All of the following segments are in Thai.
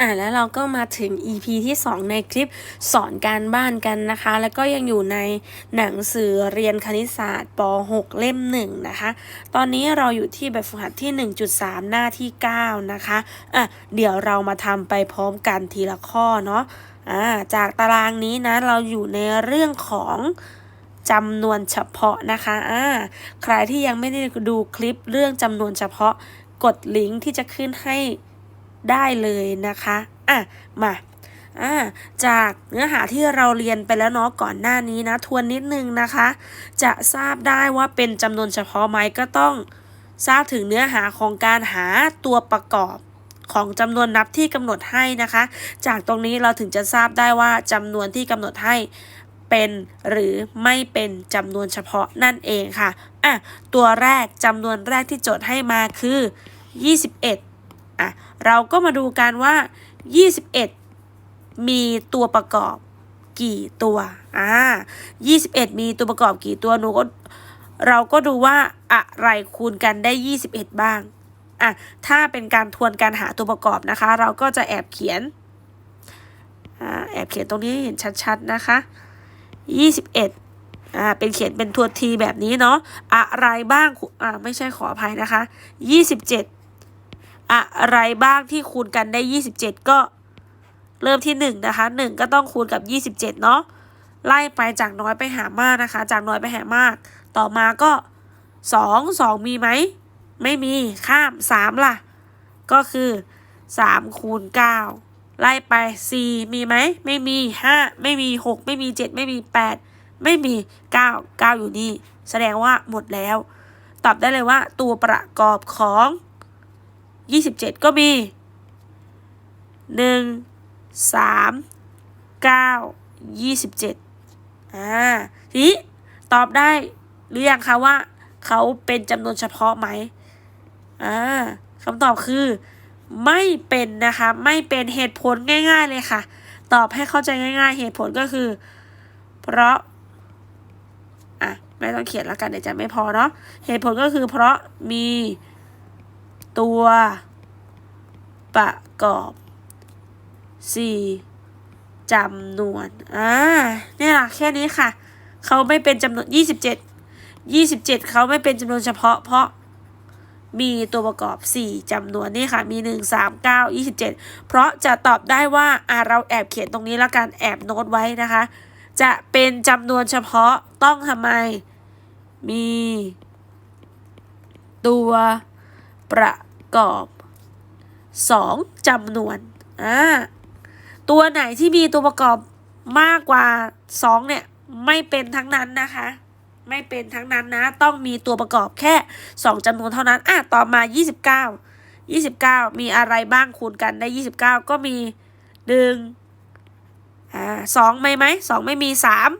อ่าแล้วเราก็มาถึง EP ที่ 2 ในคลิปสอนการบ้านกันนะคะ แล้วก็ยังอยู่ในหนังสือเรียนคณิตศาสตร์ป .6 เล่ม 1 นะคะ ตอนนี้เราอยู่ที่แบบฝึกหัดที่ 1.3 หน้าที่ 9 นะคะอะเดี๋ยวเรามาทำไปพร้อมกันทีละข้อเนาะอ่าจากตารางนี้นะ เราอยู่ในเรื่องของจำนวนเฉพาะนะคะอ่าใครที่ยังไม่ได้ดูคลิปเรื่องจำนวนเฉพาะกดลิงก์ที่จะขึ้นให้ ได้เลยนะคะอะมาอ่าจากเนื้อหาที่เราเรียนไปแล้วเนาะก่อนหน้านี้นะทวนนิดนึงนะคะ จะทราบได้ว่าเป็นจำนวนเฉพาะไหมก็ต้องทราบถึงเนื้อหาของการหาตัวประกอบของจำนวนนับที่กำหนดให้นะคะ จากตรงนี้เราถึงจะทราบได้ว่าจำนวนที่กำหนดให้เป็นหรือไม่เป็นจำนวนเฉพาะนั่นเองค่ะอะตัวแรกจำนวนแรกที่โจทย์ให้มาคือ 21 อะเราก็มาดูกันว่า 21 มีตัวประกอบกี่ตัวอ่า21 มีตัวประกอบกี่ตัวหนูก็เราก็ดูว่าอะไรคูณกันได้ 21 บ้างอะถ้าเป็นการทวนการหาตัวประกอบนะคะ เราก็จะแอบเขียนอ่าแอบเขียนตรงนี้เห็นชัดๆนะคะ 21อ่า เป็นเขียนเป็นทวนทีแบบนี้เนาะ อะไรบ้าง อ่า ไม่ใช่ขออภัยนะคะ27 อะไรบ้างที่คูณกันได้ 27 ก็เริ่มที่1นะคะ1 ก็ต้องคูณกับ 27 เนาะไล่ไปจากน้อยไปหามากนะคะ จากน้อยไปหามาก ต่อมาก็ 2 2 มีไหม ไม่มีข้าม 3 ล่ะ ก็คือ3คูณ9ไล่ไป 4 มีไหม ไม่มี 5 ไม่มี 6 ไม่มี 7 ไม่มี 8 ไม่มี 9 9 อยู่นี่ แสดงว่าหมดแล้ว ตอบได้เลยว่าตัวประกอบของ 27ก็มี1 3 9 27อ่าทีนี้ตอบได้หรือยังคะว่า เขาเป็นจำนวนเฉพาะไหมอ่าคำตอบคือ ไม่เป็นนะคะ ไม่เป็นเหตุผลง่าย ๆ เลยค่ะ ตอบให้เข้าใจง่าย ๆ เหตุผลก็คือ เพราะอะไม่ต้องเขียนแล้วกันเดี๋ยวจะไม่พอเนาะเหตุผลก็คือเพราะมี ตัว ประกอบ 4 จำนวน อ่าเนี่ยแค่นี้ค่ะ เขาไม่เป็นจำนวน 27 27 เขาไม่เป็นจำนวนเฉพาะ เพราะมีตัวประกอบ 4จำนวนนี่ค่ะ มี 1 3 9 27 เพราะจะตอบได้ว่าอ่าเราแอบเขียนตรงนี้แล้วกันแอบโน้ตไว้นะคะ จะเป็นจำนวนเฉพาะต้องทำไม มี ตัว ประกอบ 2จำนวนอ่าตัวไหนที่มีตัวประกอบมากกว่า 2 เนี่ย ไม่เป็นทั้งนั้นนะคะ ไม่เป็นทั้งนั้นนะ ต้องมีตัวประกอบแค่ 2จำนวนเท่านั้นอะต่อมา 29 29 มีอะไรบ้างคูณกันได้ 29 ก็มีหนึ่งอ่าสองไม่ไหมสองไม่มีสาม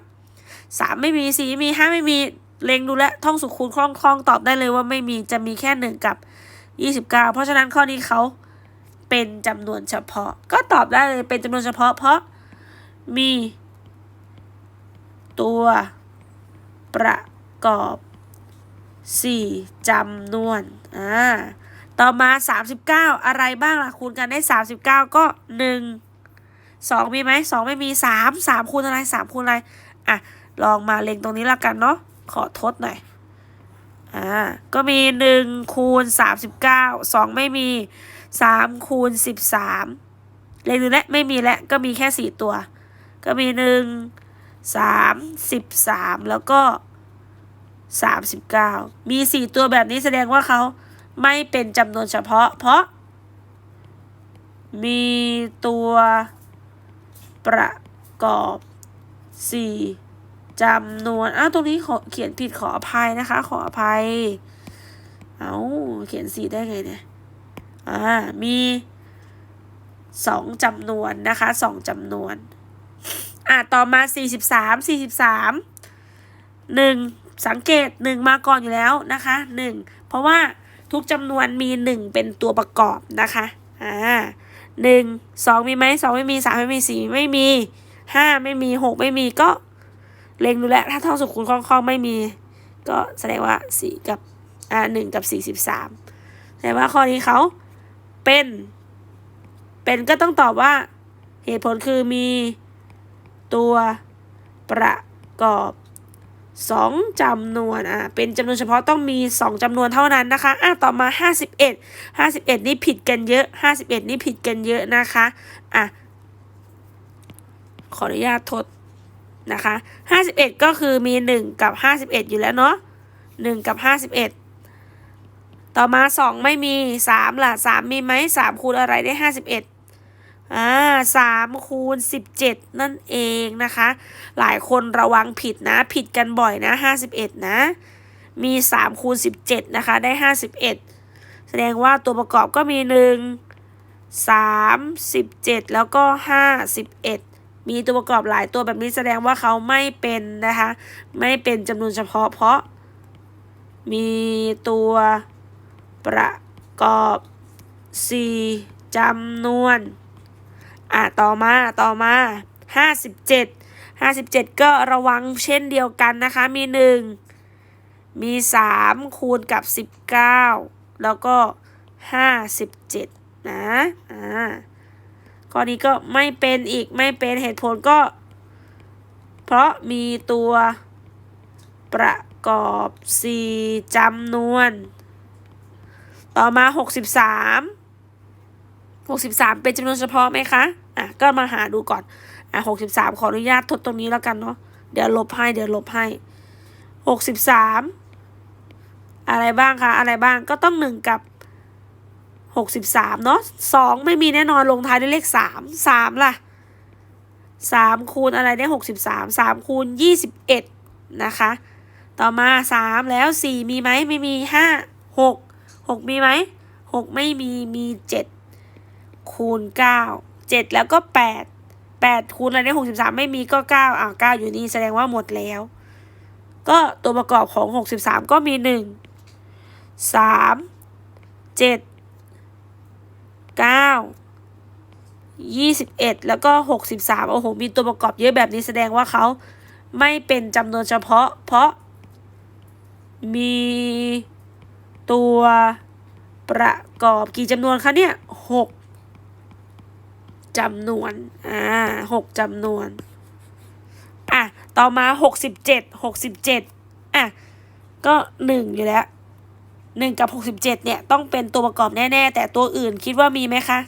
สามไม่มีสี่มีห้าไม่มี เล็งดูแลท่องสุขคูณคล่องคล่องตอบได้เลยว่าไม่มีจะมีแค่หนึ่งกับ ยี่สิบเก้าเพราะฉะนั้นข้อนี้เขาเป็นจำนวนเฉพาะ ก็ตอบได้เลยเป็นจำนวนเฉพาะ เพราะมีตัวประกอบ 4จำนวน อ่า ต่อมา 39 อะไรบ้างล่ะ คูณกันได้ 39 ก็ 1 2 มีไหม 2 ไม่มี 3 3 คูณอะไร 3 คูณอะไร อะ ลองมาเล็งตรงนี้ละกันเนาะ ขอทดหน่อย อ่าก็มี1คูณ39 2ไม่มี3คูณ13เล็งดูแลวไม่มีแล้วก็มีแค่4ตัว ก็มี1 3 13แล้วก็39มี4ตัวแบบนี้แสดงว่าเขาไม่เป็นจำนวนเฉพาะ เพราะ มีตัวประกอบ4 จำนวนอ้าวตรงนี้ขอเขียนผิดขออภัยนะคะ ขออภัย เอาเขียนสีได้ไงเนี่ยอ่ามีสองจำนวนนะคะสองจำนวน อะต่อมาสี่สิบสามสี่สิบสามหนึ่งสังเกตหนึ่งมาก่อนอยู่แล้วนะคะหนึ่งเพราะว่าทุกจำนวนมีหนึ่งเป็นตัวประกอบนะคะอ่าหนึ่งสองมีไหมสองไม่มีสามไม่มีสี่ไม่มีห้าไม่มีหกไม่มีก็ เล็งดูแลถ้าท่องสุขคูณคล่องๆไม่มี ก็แสดงว่าสี่กับอ่าหนึ่งกับสี่สิบสามแสดงว่าข้อนี้เขาเป็น เป็นก็ต้องตอบว่า เหตุผลคือมีตัวประกอบสองจำนวนอะเป็นจำนวนเฉพาะต้องมีสองจำนวนเท่านั้นนะคะอะต่อมาห้าสิบเอ็ดห้าสิบเอ็ดนี่ผิดกันเยอะห้าสิบเอ็ดนี่ผิดกันเยอะนะคะอะขออนุญาตทด นะคะห้าสิบเอ็ดก็คือมีหนึ่งกับห้าสิบเอ็ดอยู่แล้วเนาะหนึ่งกับห้าสิบเอ็ดต่อมาสองไม่มีสามล่ะสามมีไหมสามคูณอะไรได้ห้าสิบเอ็ดอ่าสามคูณสิบเจ็ดนั่นเองนะคะ หลายคนระวังผิดนะ ผิดกันบ่อยนะห้าสิบเอ็ดนะ มีสามคูณสิบเจ็ดนะคะ ได้ห้าสิบเอ็ดแสดงว่าตัวประกอบก็มีหนึ่งสามสิบเจ็ดแล้วก็ห้าสิบเอ็ด มีตัวประกอบหลายตัวแบบนี้แสดงว่าเขาไม่เป็นนะคะ ไม่เป็นจำนวนเฉพาะเพราะ มีตัวประกอบสี่จำนวน อะ ต่อมาต่อมาห้าสิบเจ็ดห้าสิบเจ็ดก็ระวังเช่นเดียวกันนะคะ มีหนึ่งมีสามคูณกับสิบเก้าแล้วก็ห้าสิบเจ็ดนะ อ่า ข้อนี้ก็ไม่เป็นอีกไม่เป็นเหตุผลก็ เพราะมีตัวประกอบสี่จำนวน ต่อมาหกสิบสามหกสิบสามเป็นจำนวนเฉพาะไหมคะ อะ ก็มาหาดูก่อน อะหกสิบสามขออนุญาตทดตรงนี้แล้วกันเนาะ เดี๋ยวลบให้ เดี๋ยวลบให้หกสิบสามอะไรบ้างคะ อะไรบ้าง ก็ต้องหนึ่งกับ หกสิบสามเนาะสองไม่มีแน่นอนลงท้ายด้วยเลขสามสามล่ะสามคูณอะไรได้หกสิบสามสามคูณยี่สิบเอ็ดนะคะ ต่อมาสามแล้วสี่มีไหมไม่มีห้าหกหกมีไหมหกไม่มีมีเจ็ดคูณเก้าเจ็ดแล้วก็แปดแปดคูณอะไรได้หกสิบสามไม่มีก็เก้าอ่าเก้าอยู่นี่แสดงว่าหมดแล้ว ก็ตัวประกอบของหกสิบสามก็มีหนึ่งสามเจ็ด เก้ายี่สิบเอ็ดแล้วก็หกสิบสามโอ้โห มีตัวประกอบเยอะแบบนี้แสดงว่าเขาไม่เป็นจำนวนเฉพาะ เพราะ มีตัวประกอบกี่จำนวนคะเนี่ยหกจำนวน อ่าหกจำนวน อะ ต่อมาหกสิบเจ็ดหกสิบเจ็ดอะ ก็หนึ่งอยู่แล้ว หนึ่งกับหกสิบเจ็ดเนี่ย ต้องเป็นตัวประกอบแน่ ๆ แต่ตัวอื่นคิดว่ามีไหมคะ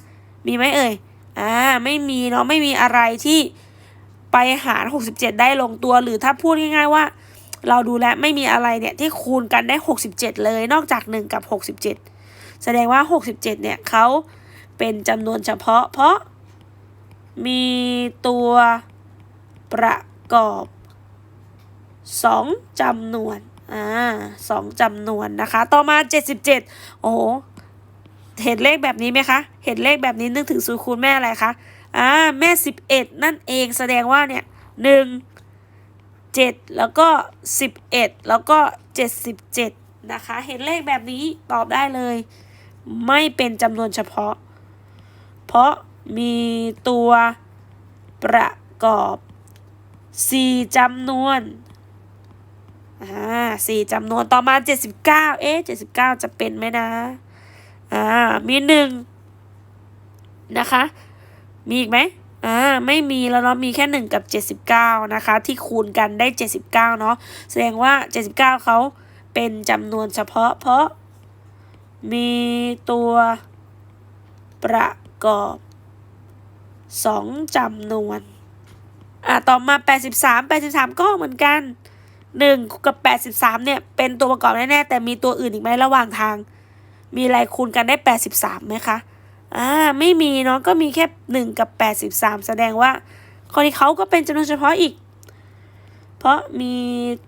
มีไหมเอ่ย อ่า ไม่มีเนาะ ไม่มีอะไรที่ไปหารหกสิบเจ็ดได้ลงตัว หรือถ้าพูดง่าย ๆ ว่า เราดูแลไม่มีอะไรเนี่ยที่คูณกันได้หกสิบเจ็ดเลย นอกจากหนึ่งกับหกสิบเจ็ดแสดงว่าหกสิบเจ็ดเนี่ยเขาเป็นจำนวนเฉพาะ เพราะมีตัวประกอบสองจำนวน อ่าสองจำนวนนะคะ ต่อมาเจ็ดสิบเจ็ดโอ้โหเห็นเลขแบบนี้ไหมคะ เห็นเลขแบบนี้นึกถึงสูตรคูณแม่อะไรคะอ่าแม่สิบเอ็ดนั่นเองแสดงว่าเนี่ยหนึ่งเจ็ดแล้วก็สิบเอ็ดแล้วก็เจ็ดสิบเจ็ดนะคะ เห็นเลขแบบนี้ตอบได้เลย ไม่เป็นจำนวนเฉพาะ เพราะมีตัวประกอบสี่จำนวน อ่าสี่จำนวนต่อมาเจ็ดสิบเก้าเอ๊ะเจ็ดสิบเก้าจะเป็นไหมนะ อ่า มีหนึ่งนะคะ มีอีกไหมอ่า ไม่มีแล้วเนาะ มีแค่หนึ่งกับเจ็ดสิบเก้านะคะ ที่คูณกันได้เจ็ดสิบเก้าเนาะ แสดงว่าเจ็ดสิบเก้าเขาเป็นจำนวนเฉพาะเพราะมีตัวประกอบสองจำนวน อะต่อมาแปดสิบสามแปดสิบสามก็เหมือนกัน หนึ่งกับแปดสิบสามเนี่ย เป็นตัวประกอบแน่ๆแต่มีตัวอื่นอีกไหมระหว่างทาง มีอะไรคูณกันได้แปดสิบสามไหมคะอ่าไม่มีเนาะก็มีแค่หนึ่งกับแปดสิบสามแสดงว่าข้อนี้เขาก็เป็นจำนวนเฉพาะอีก เพราะมี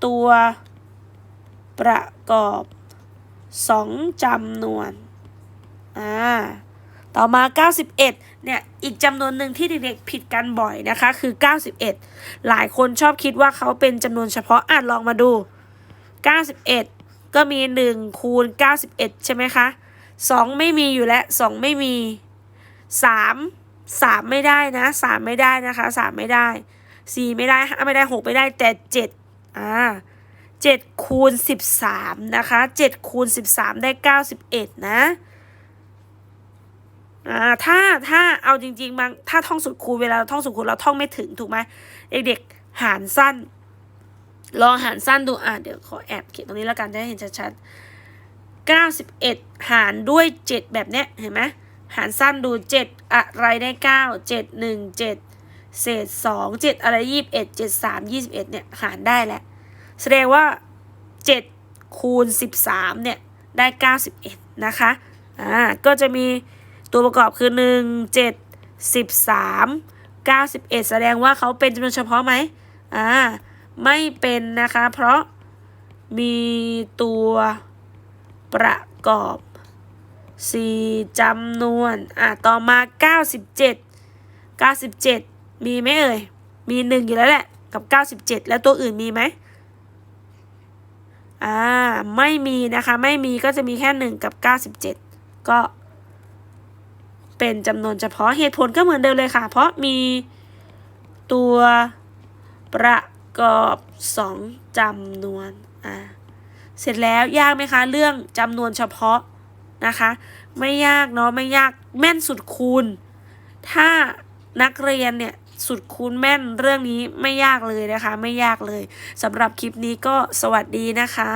ตัวประกอบสองจำนวนอ่า ต่อมา 91 เนี่ย อีกจำนวนหนึ่งที่เด็กๆผิดกันบ่อยนะคะ คือ 91 หลายคนชอบคิดว่าเขาเป็นจำนวนเฉพาะอ่านลองมาดู 91 ก็มี 1 คูณ 91 ใช่ไหมคะ 2 ไม่มีอยู่แล้ว 2 ไม่มี 3 3 ไม่ได้นะ 3 ไม่ได้นะคะ 3 ไม่ได้ 4 ไม่ได้ 5 ไม่ได้ 6 ไม่ได้ แต่ 7 อ่า7คูณ 13 นะคะ 7 คูณ 13 ได้ 91 นะ อ่าถ้าถ้าเอาจริง ๆ บางถ้าท่องสูตรคูณเวลาเราท่องสูตรคูณเราท่องไม่ถึงถูกไหมเด็กๆหารสั้น ลองหารสั้นดูอะเดี๋ยวขอแอบเขียนตรงนี้แล้วกันจะได้เห็นชัดๆ91 หารด้วย 7 แบบเนี้ยเห็นไหมหารสั้นดู 7 อะไรได้ 9 7 1 7 เศษ 2 7 อะไร 21 7 3 21เนี่ยหารได้แหละ แสดงว่า 7 คูณ 13เนี่ยได้ 91 นะคะอ่าก็จะมี ตัวประกอบคือ 1 7 13 91 แสดงว่าเขาเป็นจำนวนเฉพาะไหมอ่าไม่เป็นนะคะ เพราะมีตัวประกอบ 4จำนวน อ่าต่อมา 97 97 มีไหมเอ่ย มี 1 อยู่แล้วแหละ กับ 97 แล้วตัวอื่นมีไหมอ่า ไม่มีนะคะ ไม่มีก็จะมีแค่ 1 กับ 97 ก็ เป็นจำนวนเฉพาะเหตุผลก็เหมือนเดิมเลยค่ะ เพราะมีตัวประกอบ 2จำนวนอ่าเสร็จแล้วยากไหมคะ เรื่องจำนวนเฉพาะนะคะ ไม่ยากเนาะไม่ยากแม่นสุดคูณ ถ้านักเรียนเนี่ยสุดคูณแม่นเรื่องนี้ไม่ยากเลยนะคะ ไม่ยากเลยสำหรับคลิปนี้ก็สวัสดีนะคะ